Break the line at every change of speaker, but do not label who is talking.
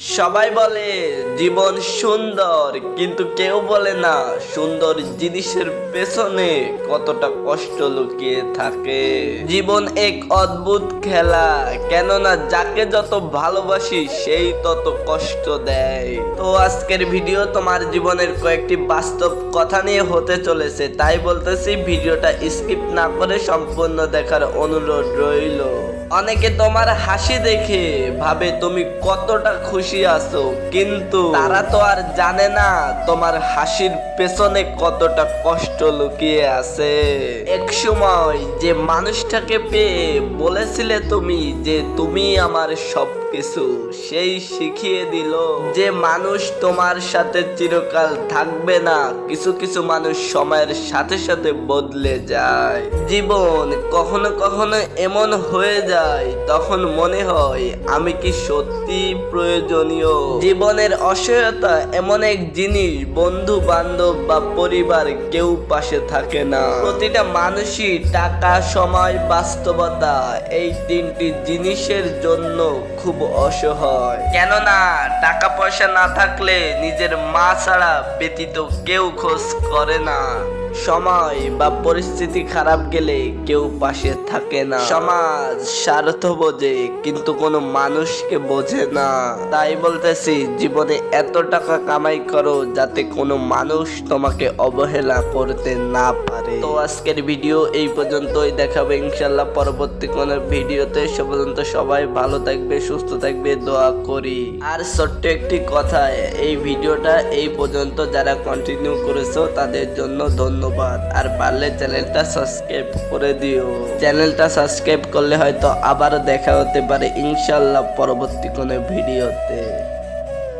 সবাই বলে জীবন সুন্দর, কিন্তু কেউ বলে না সুন্দর জিনিসের পেছনে কতটা কষ্ট লুকিয়ে থাকে। জীবন এক অদ্ভুত খেলা, কেননা যাকে যত ভালোবাসি সেই তত কষ্ট দেয়। তো আজকের ভিডিও তোমার জীবনের কয়েকটি বাস্তব কথা নিয়ে হতে চলেছে, তাই বলতেছি ভিডিওটা স্কিপ না করে সম্পূর্ণ দেখার অনুরোধ রইল। অনেকে তোমার হাসি দেখে ভাবে তুমি কতটা খুশি আছো, কিন্তু তারা তো আর জানে না তোমার হাসির পেছনে কতটা কষ্ট লুকিয়ে আছে। এক সময় যে মানুষটাকে পেয়ে বলেছিলে তুমি যে তুমি আমার সবকিছু, সেই শিখিয়ে দিল যে মানুষ তোমার সাথে চিরকাল থাকবে না, কিছু কিছু মানুষ সময়ের সাথে সাথে বদলে যায়। জীবন কখনো কখনো এমন হয়ে যায় তখন মনে হয়, আমি কি সত্যি প্রয়োজনীয়? জীবনের অসহায়তা এমন এক জিনিস, বন্ধু, বান্ধব বা পরিবার কেউ পাশে থাকে না। প্রতিটা মানুষই টাকা, সময়, বাস্তবতা, এই তিনটি জিনিসের জন্য খুব অসহায়। কেননা টাকা পয়সা না থাকলে নিজের মা ছাড়া ব্যতীত কেউ খোঁজ করে না। সময় বা পরিস্থিতি খারাপ গেলে কেউ পাশে থাকে না। সমাজ স্বার্থ বোঝে কিন্তু কোনো মানুষকে বোঝে না। তাই বলতেছি, জীবনে এত টাকা কামাই করো যাতে কোনো মানুষ তোমাকে অবহেলা করতে না পারে। তো আজকের ভিডিও এই পর্যন্তই। দেখাবে ইনশাল্লাহ পরবর্তী কোনো ভিডিওতে। সে পর্যন্ত সবাই ভালো থাকবে, সুস্থ থাকবে, দোয়া করি। আর ছোট্ট একটি কথা, এই ভিডিওটা এই পর্যন্ত যারা কন্টিনিউ করেছ, তাদের জন্য ধন্যবাদ। আর পারলে চ্যানেলটা সাবস্ক্রাইব করে দিও। চ্যানেলটা সাবস্ক্রাইব করলে হয়তো আবারও দেখা হতে পারে ইনশাল্লাহ পরবর্তী কোনো ভিডিওতে।